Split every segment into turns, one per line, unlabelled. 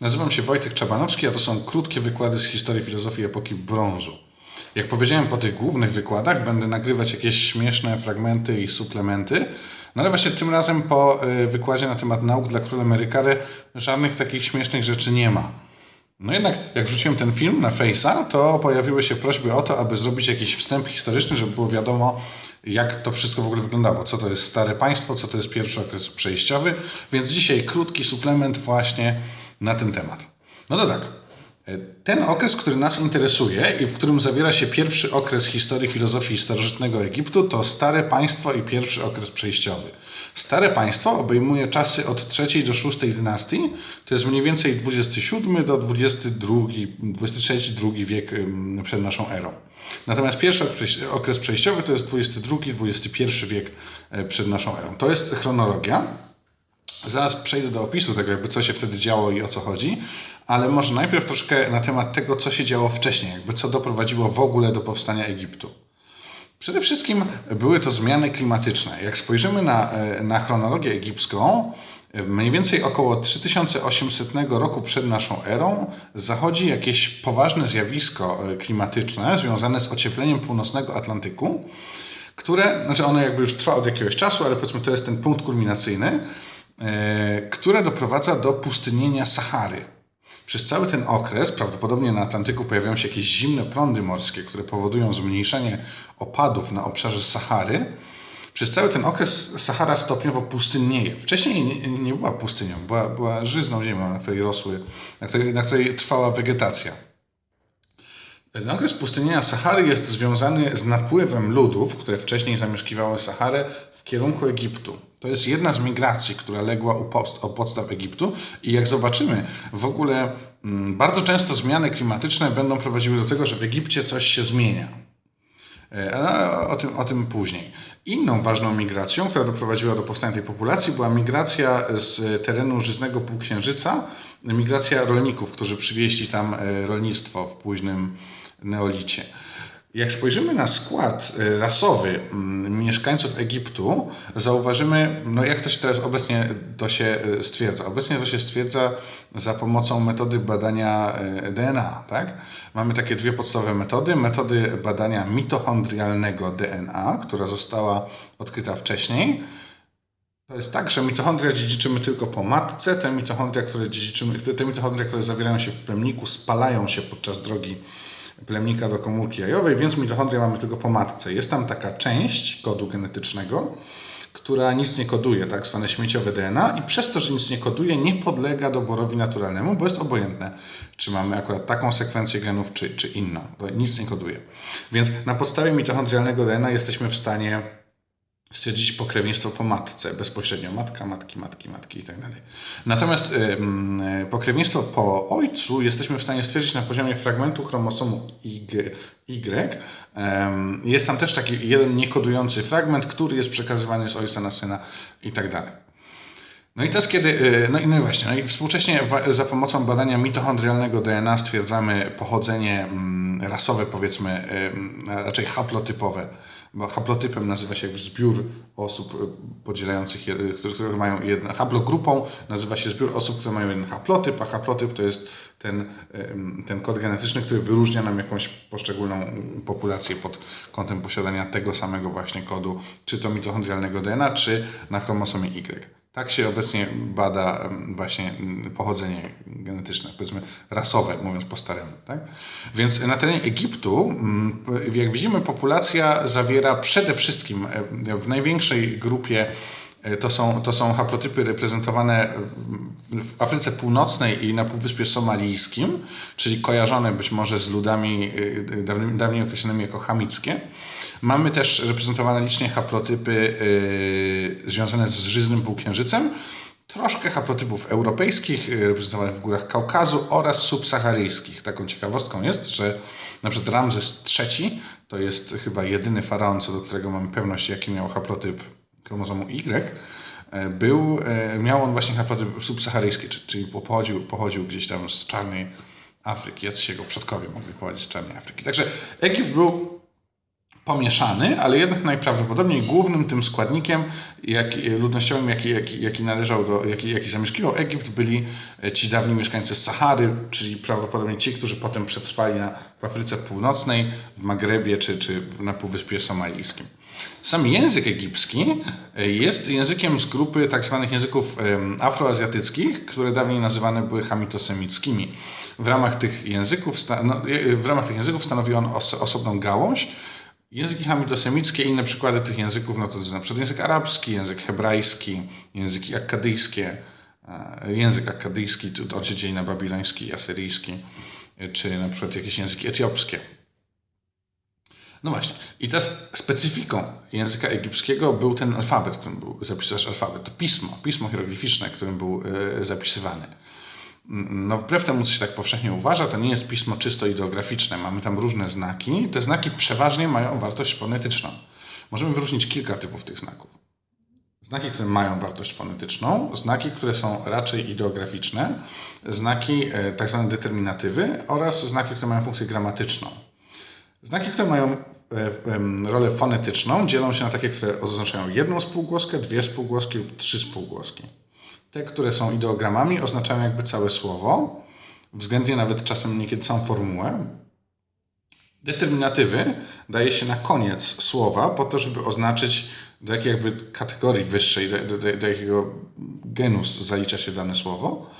Nazywam się Wojtek Czabanowski, a to są krótkie wykłady z historii filozofii epoki brązu. Jak powiedziałem po tych głównych wykładach, będę nagrywać jakieś śmieszne fragmenty i suplementy. No ale właśnie tym razem po y, wykładzie na temat nauk dla króla Merykary żadnych takich śmiesznych rzeczy nie ma. No jednak jak wrzuciłem ten film na Face'a, to pojawiły się prośby o to, aby zrobić jakiś wstęp historyczny, żeby było wiadomo, jak to wszystko w ogóle wyglądało. Co to jest stare państwo, co to jest pierwszy okres przejściowy. Więc dzisiaj krótki suplement właśnie na ten temat. No to tak. Ten okres, który nas interesuje i w którym zawiera się pierwszy okres historii filozofii starożytnego Egiptu, to Stare Państwo i pierwszy okres przejściowy. Stare Państwo obejmuje czasy od III do VI dynastii, to jest mniej więcej XXVII do XXII, XXIII wiek przed naszą erą. Natomiast pierwszy okres przejściowy to jest XXII, XXI wiek e, przed naszą erą. To jest chronologia. Zaraz przejdę do opisu tego, jakby co się wtedy działo i o co chodzi, ale może najpierw troszkę na temat tego, co się działo wcześniej, jakby co doprowadziło w ogóle do powstania Egiptu. Przede wszystkim były to zmiany klimatyczne. Jak spojrzymy na, e, na chronologię egipską, mniej więcej około 3800 roku przed naszą erą zachodzi jakieś poważne zjawisko e, klimatyczne związane z ociepleniem północnego Atlantyku, które, znaczy ono jakby już trwa od jakiegoś czasu, ale powiedzmy to jest ten punkt kulminacyjny, E, które doprowadza do pustynienia Sahary. Przez cały ten okres prawdopodobnie na Atlantyku pojawiają się jakieś zimne prądy morskie, które powodują zmniejszenie opadów na obszarze Sahary. Przez cały ten okres Sahara stopniowo pustynnieje. Wcześniej nie, nie była pustynią, była, była żyzną ziemią, na której rosły, na której, na której trwała wegetacja. Ten okres pustynienia Sahary jest związany z napływem ludów, które wcześniej zamieszkiwały Saharę w kierunku Egiptu. To jest jedna z migracji, która legła u podstaw Egiptu i jak zobaczymy, w ogóle mm, bardzo często zmiany klimatyczne będą prowadziły do tego, że w Egipcie coś się zmienia. E, ale o tym, o tym później. Inną ważną migracją, która doprowadziła do powstania tej populacji, była migracja z terenu żyznego półksiężyca, migracja rolników, którzy przywieźli tam e, rolnictwo w późnym neolicie. Jak spojrzymy na skład y, rasowy mm, mieszkańców Egiptu, zauważymy, no jak to się teraz obecnie to się y, stwierdza. Obecnie to się stwierdza za pomocą metody badania y, DNA. Tak? Mamy takie dwie podstawowe metody. Metody badania mitochondrialnego DNA, która została odkryta wcześniej. To jest tak, że mitochondria dziedziczymy tylko po matce. Te mitochondria, które dziedziczymy, te mitochondria, które zawierają się w plemniku, spalają się podczas drogi plemnika do komórki jajowej, więc mitochondria mamy tylko po matce. Jest tam taka część kodu genetycznego, która nic nie koduje, tak zwane śmieciowe DNA i przez to, że nic nie koduje, nie podlega doborowi naturalnemu, bo jest obojętne, czy mamy akurat taką sekwencję genów, czy, czy inną, bo nic nie koduje. Więc na podstawie mitochondrialnego DNA jesteśmy w stanie stwierdzić pokrewieństwo po matce, bezpośrednio matka, matki, matki, matki i tak. Natomiast y, y, pokrewieństwo po ojcu jesteśmy w stanie stwierdzić na poziomie fragmentu chromosomu Y. y. Jest tam też taki jeden niekodujący fragment, który jest przekazywany z ojca na syna i tak. No i jest kiedy, y, no i no właśnie, no i współcześnie za pomocą badania mitochondrialnego DNA stwierdzamy pochodzenie mm, rasowe, powiedzmy, raczej haplotypowe haplotypem nazywa się zbiór osób e, podzielających, które mają jedno, haplogrupą nazywa się zbiór osób, które mają jeden haplotyp, a haplotyp to jest ten, ten kod genetyczny, który wyróżnia nam jakąś poszczególną populację pod kątem posiadania tego samego właśnie kodu, czy to mitochondrialnego DNA, czy na chromosomie Y. Tak się obecnie bada właśnie pochodzenie genetyczne, powiedzmy rasowe, mówiąc po staremu. Tak? Więc na terenie Egiptu, jak widzimy, populacja zawiera przede wszystkim w największej grupie to są, to są haplotypy reprezentowane w Afryce Północnej i na Półwyspie Somalijskim, czyli kojarzone być może z ludami e, dawniej, określonymi jako hamickie. Mamy też reprezentowane licznie haplotypy yy, związane z żyznym półksiężycem, troszkę haplotypów europejskich reprezentowanych w górach Kaukazu oraz subsaharyjskich. Taką ciekawostką jest, że na przykład Ramzes III to jest chyba jedyny faraon, co do którego mamy pewność, jaki miał haplotyp chromozomu Y, e, był, e, miał on właśnie haplotyp subsaharyjski, czyli pochodził, pochodził gdzieś tam z czarnej Afryki. Jacyś jego przodkowie mogli pochodzić z czarnej Afryki. Także Egipt był pomieszany, ale jednak najprawdopodobniej głównym tym składnikiem jak, ludnościowym, jaki, jaki, jaki należał do, jaki, jaki zamieszkiwał Egipt, byli ci dawni mieszkańcy Sahary, czyli prawdopodobnie ci, którzy potem przetrwali na, w Afryce Północnej, w Magrebie czy, czy na Półwyspie Somalijskim. Sam język egipski jest językiem z grupy tak zwanych języków afroazjatyckich, które dawniej nazywane były hamitosemickimi. W ramach tych języków, no, w ramach tych języków stanowi on osobną gałąź, Języki hamidosemickie, inne przykłady tych języków, no to jest na przykład język arabski, język hebrajski, języki akkadyjskie, e, język akkadyjski, on się na babiloński, asyryjski, e, czy na przykład jakieś języki etiopskie. No właśnie. I teraz specyfiką języka egipskiego był ten alfabet, którym był zapisany alfabet. To pismo, pismo hieroglificzne, którym był e, zapisywany no wbrew temu, co się tak powszechnie uważa, to nie jest pismo czysto ideograficzne. Mamy tam różne znaki. Te znaki przeważnie mają wartość fonetyczną. Możemy wyróżnić kilka typów tych znaków. Znaki, które mają wartość fonetyczną, znaki, które są raczej ideograficzne, znaki e, tak zwane determinatywy oraz znaki, które mają funkcję gramatyczną. Znaki, które mają e, rolę fonetyczną, dzielą się na takie, które oznaczają jedną spółgłoskę, dwie spółgłoski lub trzy spółgłoski. Te, które są ideogramami, oznaczają jakby całe słowo, względnie nawet czasem niekiedy całą formułę. Determinatywy daje się na koniec słowa po to, żeby oznaczyć do jakiej jakby kategorii wyższej, do, do, do jakiego genus zalicza się dane słowo.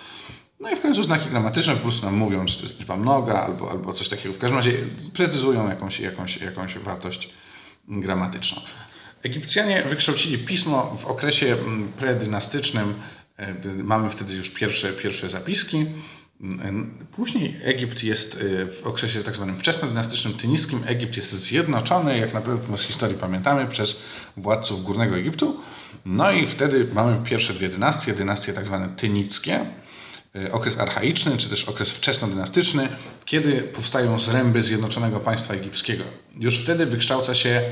No i w końcu znaki gramatyczne po prostu nam mówią, czy to jest liczba mnoga albo, albo coś takiego. W każdym razie precyzują jakąś, jakąś, jakąś wartość gramatyczną. Egipcjanie wykształcili pismo w okresie mm, predynastycznym mamy wtedy już pierwsze, pierwsze zapiski. Później Egipt jest e, w okresie tak zwanym wczesnodynastycznym tyniskim. Egipt jest zjednoczony, jak na pewno z historii pamiętamy, przez władców Górnego Egiptu. No i wtedy mamy pierwsze dwie dynastie, dynastie tak zwane tynickie, e, okres archaiczny, czy też okres wczesnodynastyczny, kiedy powstają zręby Zjednoczonego Państwa Egipskiego. Już wtedy wykształca się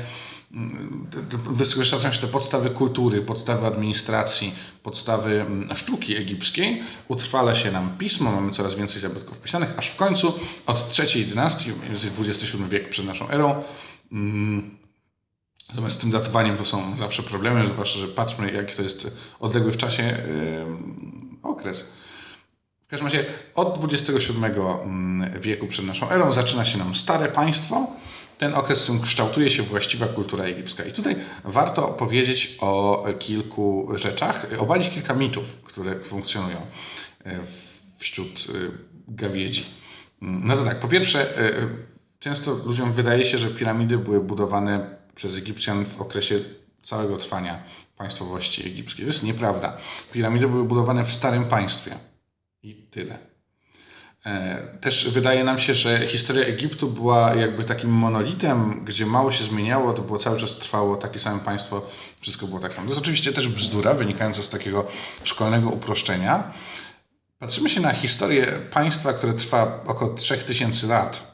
wykształcają się te podstawy kultury, podstawy administracji, podstawy mm, sztuki egipskiej. Utrwala się nam pismo, mamy coraz więcej zabytków pisanych, aż w końcu od trzeciej dynastii, XXVII wiek przed naszą erą, mm, Natomiast z tym datowaniem to są zawsze problemy, zwłaszcza, że patrzmy, jaki to jest odległy w czasie okres. W każdym razie od XXVII mm, wieku przed naszą erą zaczyna się nam stare państwo, ten okres, w którym kształtuje się właściwa kultura egipska. I tutaj warto powiedzieć o kilku rzeczach, obalić kilka mitów, które funkcjonują e, wśród e, gawiedzi. No to tak, po pierwsze, e, często ludziom wydaje się, że piramidy były budowane przez Egipcjan w okresie całego trwania państwowości egipskiej. To jest nieprawda. Piramidy były budowane w starym państwie. I tyle. E, też wydaje nam się, że historia Egiptu była jakby takim monolitem, gdzie mało się zmieniało, to było cały czas trwało takie same państwo, wszystko było tak samo. To jest oczywiście też bzdura wynikająca z takiego szkolnego uproszczenia. Patrzymy się na historię państwa, które trwa około 3000 lat.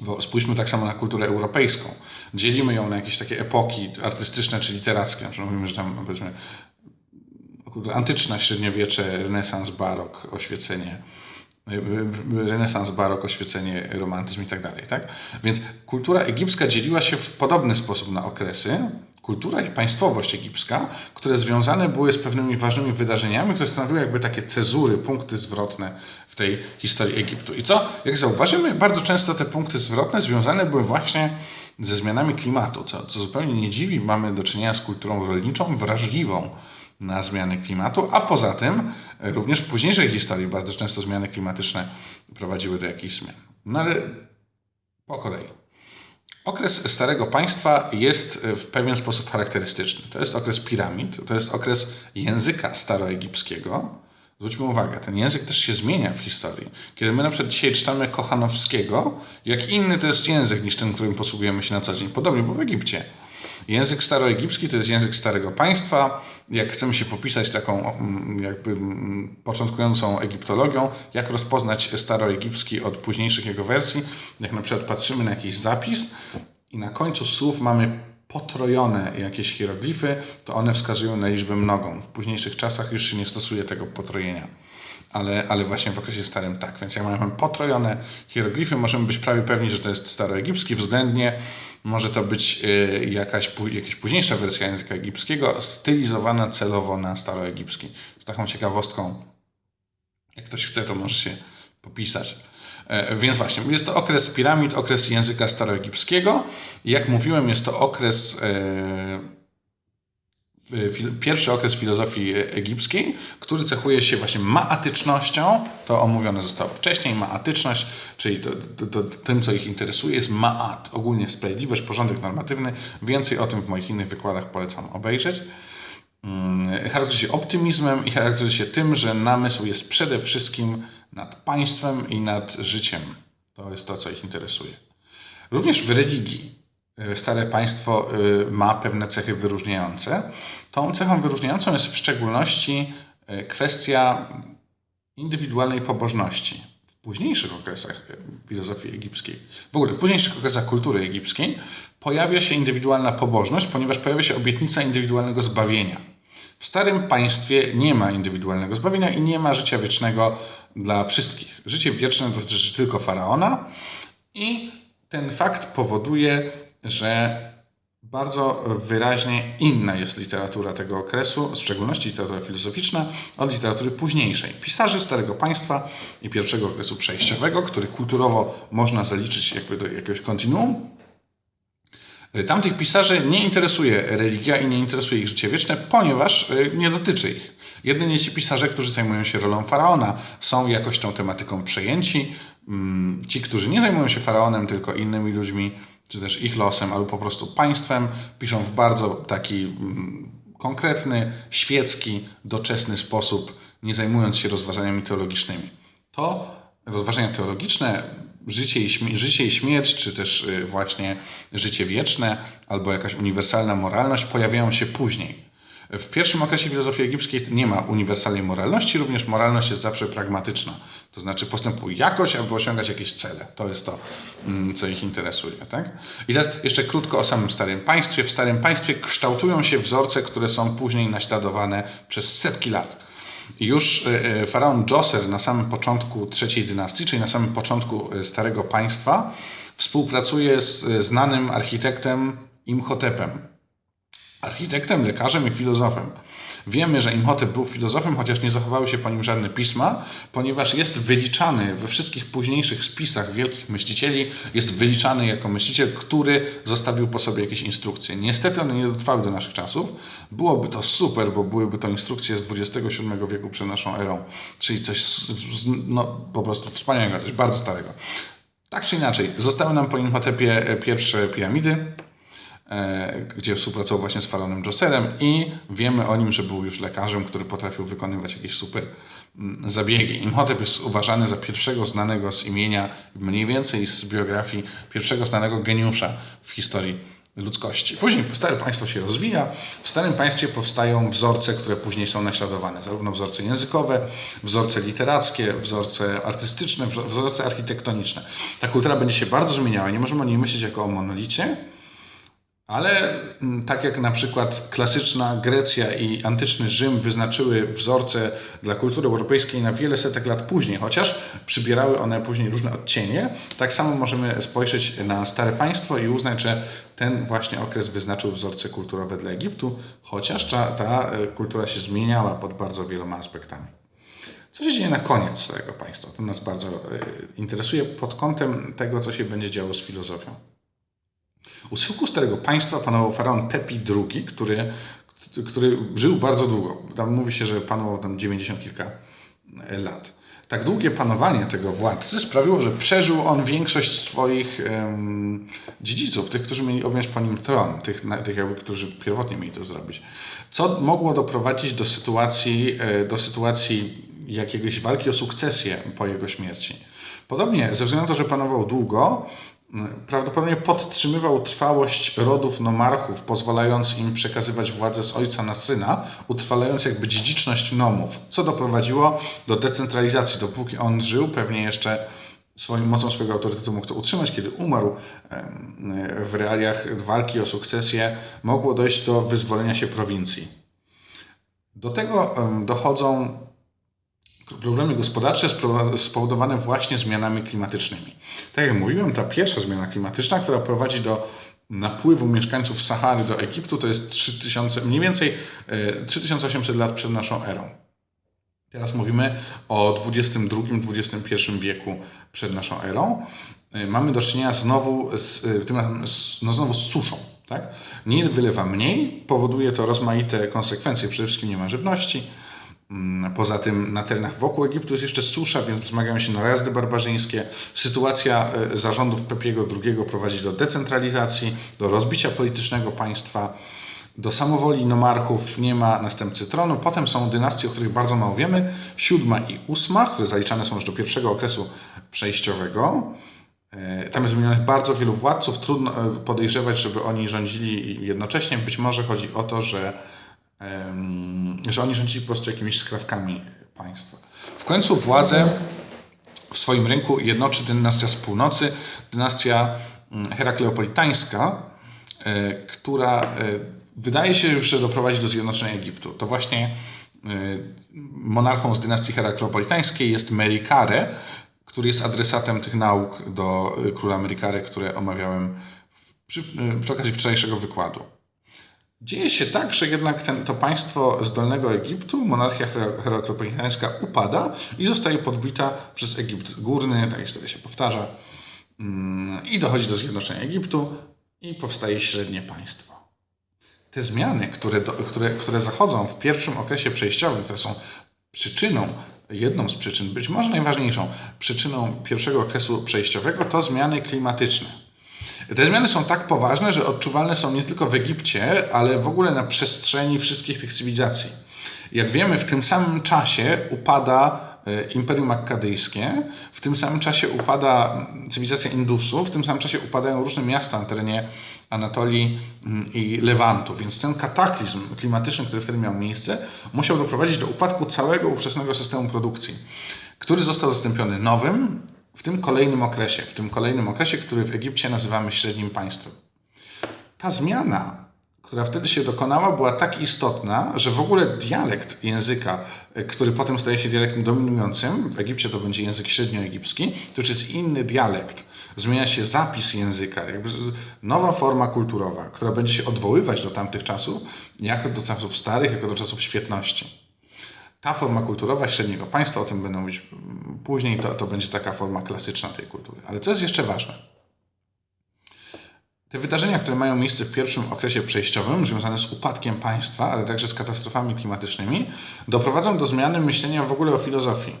Bo spójrzmy tak samo na kulturę europejską. Dzielimy ją na jakieś takie epoki artystyczne czy literackie. Na przykład mówimy, że tam powiedzmy antyczna, średniowiecze, renesans, barok, oświecenie renesans, barok, oświecenie, romantyzm i tak dalej. Tak? Więc kultura egipska dzieliła się w podobny sposób na okresy. Kultura i państwowość egipska, które związane były z pewnymi ważnymi wydarzeniami, które stanowiły jakby takie cezury, punkty zwrotne w tej historii Egiptu. I co, jak zauważymy, bardzo często te punkty zwrotne związane były właśnie ze zmianami klimatu, co, co zupełnie nie dziwi. Mamy do czynienia z kulturą rolniczą, wrażliwą na zmiany klimatu, a poza tym również w późniejszej historii bardzo często zmiany klimatyczne prowadziły do jakichś zmian. No ale po kolei. Okres Starego Państwa jest w pewien sposób charakterystyczny. To jest okres piramid, to jest okres języka staroegipskiego. Zwróćmy uwagę, ten język też się zmienia w historii. Kiedy my na przykład dzisiaj czytamy Kochanowskiego, jak inny to jest język niż ten, którym posługujemy się na co dzień. Podobnie było w Egipcie. Język staroegipski to jest język Starego Państwa. Jak chcemy się popisać taką mm, jakby mm, początkującą egiptologią, jak rozpoznać staroegipski od późniejszych jego wersji, jak na przykład patrzymy na jakiś zapis i na końcu słów mamy potrojone jakieś hieroglify, to one wskazują na liczbę mnogą. W późniejszych czasach już się nie stosuje tego potrojenia. Ale, ale właśnie w okresie starym tak. Więc jak mamy potrojone hieroglify, możemy być prawie pewni, że to jest staroegipski. Względnie może to być y, jakaś, jakaś późniejsza wersja języka egipskiego, stylizowana celowo na staroegipski. Z taką ciekawostką, jak ktoś chce, to może się popisać. E, więc właśnie, jest to okres piramid, okres języka staroegipskiego. Jak mówiłem, jest to okres e, pierwszy okres filozofii egipskiej, który cechuje się właśnie maatycznością, to omówione zostało wcześniej, maatyczność, czyli to, to, to, tym, co ich interesuje, jest maat, ogólnie sprawiedliwość, porządek normatywny. Więcej o tym w moich innych wykładach polecam obejrzeć. Mm, charakteryzuje się optymizmem i charakteryzuje się tym, że namysł jest przede wszystkim nad państwem i nad życiem. To jest to, co ich interesuje. Również w religii stare państwo e, ma pewne cechy wyróżniające. Tą cechą wyróżniającą jest w szczególności e, kwestia indywidualnej pobożności. W późniejszych okresach filozofii egipskiej, w ogóle w późniejszych okresach kultury egipskiej, pojawia się indywidualna pobożność, ponieważ pojawia się obietnica indywidualnego zbawienia. W starym państwie nie ma indywidualnego zbawienia i nie ma życia wiecznego dla wszystkich. Życie wieczne dotyczy tylko faraona i ten fakt powoduje, że bardzo wyraźnie inna jest literatura tego okresu, w szczególności literatura filozoficzna, od literatury późniejszej. Pisarzy Starego Państwa i pierwszego okresu przejściowego, który kulturowo można zaliczyć jakby do jakiegoś kontinuum. Tamtych pisarzy nie interesuje religia i nie interesuje ich życie wieczne, ponieważ y, nie dotyczy ich. Jedynie ci pisarze, którzy zajmują się rolą faraona, są jakoś tą tematyką przejęci. Mm, ci, którzy nie zajmują się faraonem, tylko innymi ludźmi, czy też ich losem, albo po prostu państwem, piszą w bardzo taki mm, konkretny, świecki, doczesny sposób, nie zajmując się rozważaniami teologicznymi. To rozważania teologiczne, życie i, życie i śmierć, czy też y, właśnie życie wieczne, albo jakaś uniwersalna moralność pojawiają się później. W pierwszym okresie filozofii egipskiej nie ma uniwersalnej moralności, również moralność jest zawsze pragmatyczna. To znaczy postępuj jakoś, aby osiągać jakieś cele. To jest to, mm, co ich interesuje. Tak? I teraz jeszcze krótko o samym Starym Państwie. W Starym Państwie kształtują się wzorce, które są później naśladowane przez setki lat. Już e, e, faraon Djoser na samym początku trzeciej dynastii, czyli na samym początku e, Starego Państwa, współpracuje z znanym architektem Imhotepem architektem, lekarzem i filozofem. Wiemy, że Imhotep był filozofem, chociaż nie zachowały się po nim żadne pisma, ponieważ jest wyliczany we wszystkich późniejszych spisach wielkich myślicieli, jest wyliczany jako myśliciel, który zostawił po sobie jakieś instrukcje. Niestety one nie dotrwały do naszych czasów. Byłoby to super, bo byłyby to instrukcje z XXVII wieku przed naszą erą, czyli coś no, po prostu wspaniałego, coś bardzo starego. Tak czy inaczej, zostały nam po Imhotepie pierwsze piramidy, E, gdzie współpracował właśnie z faraonem Joserem i wiemy o nim, że był już lekarzem, który potrafił wykonywać jakieś super mm, zabiegi. Imhotep jest uważany za pierwszego znanego z imienia, mniej więcej z biografii, pierwszego znanego geniusza w historii ludzkości. Później Stare Państwo się rozwija. W Starym Państwie powstają wzorce, które później są naśladowane. Zarówno wzorce językowe, wzorce literackie, wzorce artystyczne, wzorce architektoniczne. Ta kultura będzie się bardzo zmieniała. Nie możemy o niej myśleć jako o monolicie, ale mm, tak jak na przykład klasyczna Grecja i antyczny Rzym wyznaczyły wzorce dla kultury europejskiej na wiele setek lat później, chociaż przybierały one później różne odcienie, tak samo możemy spojrzeć na Stare Państwo i uznać, że ten właśnie okres wyznaczył wzorce kulturowe dla Egiptu, chociaż ta, ta e, kultura się zmieniała pod bardzo wieloma aspektami. Co się dzieje na koniec Starego Państwa? To nas bardzo e, interesuje pod kątem tego, co się będzie działo z filozofią. U schyłku Starego Państwa panował faraon Pepi II, który, który żył bardzo długo. Tam mówi się, że panował tam 90 kilka lat. Tak długie panowanie tego władcy sprawiło, że przeżył on większość swoich um, dziedziców, tych, którzy mieli objąć po nim tron, tych, tych jakby, którzy pierwotnie mieli to zrobić. Co mogło doprowadzić do sytuacji, e, do sytuacji jakiegoś walki o sukcesję po jego śmierci. Podobnie, ze względu na to, że panował długo, prawdopodobnie podtrzymywał trwałość rodów nomarchów, pozwalając im przekazywać władzę z ojca na syna, utrwalając jakby dziedziczność nomów, co doprowadziło do decentralizacji. Dopóki on żył, pewnie jeszcze swoim mocą swojego autorytetu mógł to utrzymać. Kiedy umarł w realiach walki o sukcesję, mogło dojść do wyzwolenia się prowincji. Do tego dochodzą problemy gospodarcze spowodowane właśnie zmianami klimatycznymi. Tak jak mówiłem, ta pierwsza zmiana klimatyczna, która prowadzi do napływu mieszkańców Sahary do Egiptu, to jest 3000, mniej więcej e, 3800 lat przed naszą erą. Teraz mówimy o XXI-XXI wieku przed naszą erą. Y, Mamy do czynienia znowu z, y, tym razem no znowu z suszą. Tak? Nil wylewa mniej, powoduje to rozmaite konsekwencje, przede wszystkim nie ma żywności. Mm, Poza tym na terenach wokół Egiptu jest jeszcze susza, więc wzmagają się najazdy barbarzyńskie. Sytuacja y, zarządów Pepiego II prowadzi do decentralizacji, do rozbicia politycznego państwa do samowoli nomarchów nie ma następcy tronu. Potem są dynastie, o których bardzo mało wiemy. Siódma i ósma, które zaliczane są już do pierwszego okresu przejściowego. E, Tam jest wymienionych bardzo wielu władców. Trudno e, podejrzewać, żeby oni rządzili jednocześnie. Być może chodzi o to, że, że oni rządzili po prostu jakimiś skrawkami państwa. W końcu władzę w swoim rynku jednoczy dynastia z północy, dynastia herakleopolitańska, e, która e, wydaje się już, że doprowadzi do zjednoczenia Egiptu. To właśnie e, monarchą z dynastii herakleopolitańskiej jest Merikare, który jest adresatem tych nauk do króla Merikare, które omawiałem przy, przy okazji wczorajszego wykładu. Dzieje się tak, że jednak ten, to państwo z Dolnego Egiptu, monarchia herakleopolitańska upada i zostaje podbita przez Egipt Górny, tak historia się powtarza, Mm, i dochodzi do zjednoczenia Egiptu i powstaje średnie państwo. Te zmiany, które, do, które, które zachodzą w pierwszym okresie przejściowym, które są przyczyną, jedną z przyczyn, być może najważniejszą przyczyną pierwszego okresu przejściowego, to zmiany klimatyczne. Te zmiany są tak poważne, że odczuwalne są nie tylko w Egipcie, ale w ogóle na przestrzeni wszystkich tych cywilizacji. Jak wiemy, w tym samym czasie upada e, Imperium Akkadyjskie, w tym samym czasie upada mm, cywilizacja Indusu, w tym samym czasie upadają różne miasta na terenie Anatolii mm, i Lewantu. Więc ten kataklizm klimatyczny, który wtedy miał miejsce, musiał doprowadzić do upadku całego ówczesnego systemu produkcji, który został zastąpiony nowym w tym kolejnym okresie, w tym kolejnym okresie, który w Egipcie nazywamy średnim państwem. Ta zmiana, która wtedy się dokonała, była tak istotna, że w ogóle dialekt języka, y, który potem staje się dialektem dominującym, w Egipcie to będzie język średnioegipski, to już jest inny dialekt. Zmienia się zapis języka, nowa forma kulturowa, która będzie się odwoływać do tamtych czasów, jako do czasów starych, jako do czasów świetności. Ta forma kulturowa średniego państwa, o tym będę mówić mm, później, to, to będzie taka forma klasyczna tej kultury. Ale co jest jeszcze ważne? Te wydarzenia, które mają miejsce w pierwszym okresie przejściowym, związane z upadkiem państwa, ale także z katastrofami klimatycznymi, doprowadzą do zmiany myślenia w ogóle o filozofii.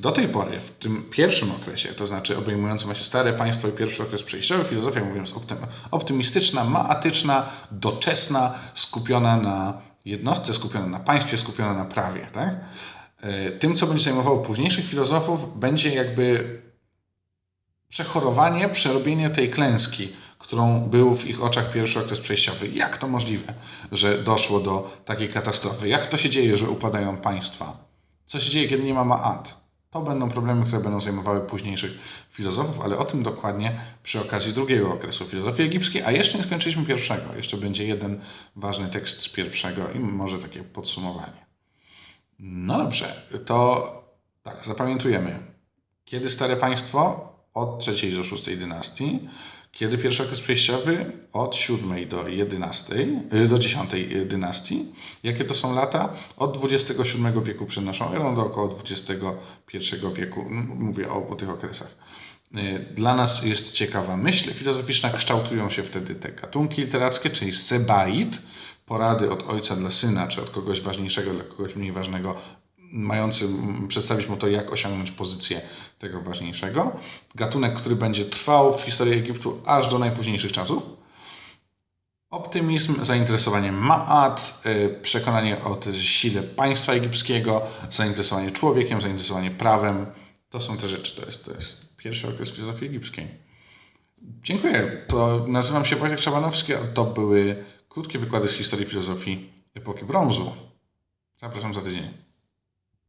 Do tej pory, w tym pierwszym okresie, to znaczy obejmującym właśnie stare państwo i pierwszy okres przejściowy, filozofia, mówiąc optym- optymistyczna, maatyczna, doczesna, skupiona na jednostce, skupiona na państwie, skupiona na prawie. Tak? E, Tym, co będzie zajmowało późniejszych filozofów, będzie jakby przechorowanie, przerobienie tej klęski, którą był w ich oczach pierwszy okres przejściowy. Jak to możliwe, że doszło do takiej katastrofy? Jak to się dzieje, że upadają państwa? Co się dzieje, kiedy nie ma Maat? To będą problemy, które będą zajmowały późniejszych filozofów, ale o tym dokładnie przy okazji drugiego okresu filozofii egipskiej, a jeszcze nie skończyliśmy pierwszego. Jeszcze będzie jeden ważny tekst z pierwszego i może takie podsumowanie. No dobrze, to tak, zapamiętujemy. Kiedy Stare Państwo? Od trzeciej do szóstej dynastii. Kiedy pierwszy okres przejściowy? Od siódmej do jedenastej, y, do dziesiątej dynastii. Jakie to są lata? Od XXVII wieku przed naszą erą do około XXI wieku. M- Mówię o, o tych okresach. Y, Dla nas jest ciekawa myśl filozoficzna. Kształtują się wtedy te gatunki literackie, czyli sebaid, porady od ojca dla syna, czy od kogoś ważniejszego dla kogoś mniej ważnego, mający przedstawić mu to, jak osiągnąć pozycję tego ważniejszego. Gatunek, który będzie trwał w historii Egiptu aż do najpóźniejszych czasów. Optymizm, zainteresowanie Maat, y, przekonanie o sile państwa egipskiego, zainteresowanie człowiekiem, zainteresowanie prawem. To są te rzeczy. To jest, to jest pierwszy okres filozofii egipskiej. Dziękuję. To nazywam się Wojtek Szabanowski, a to były krótkie wykłady z historii filozofii epoki brązu. Zapraszam za tydzień.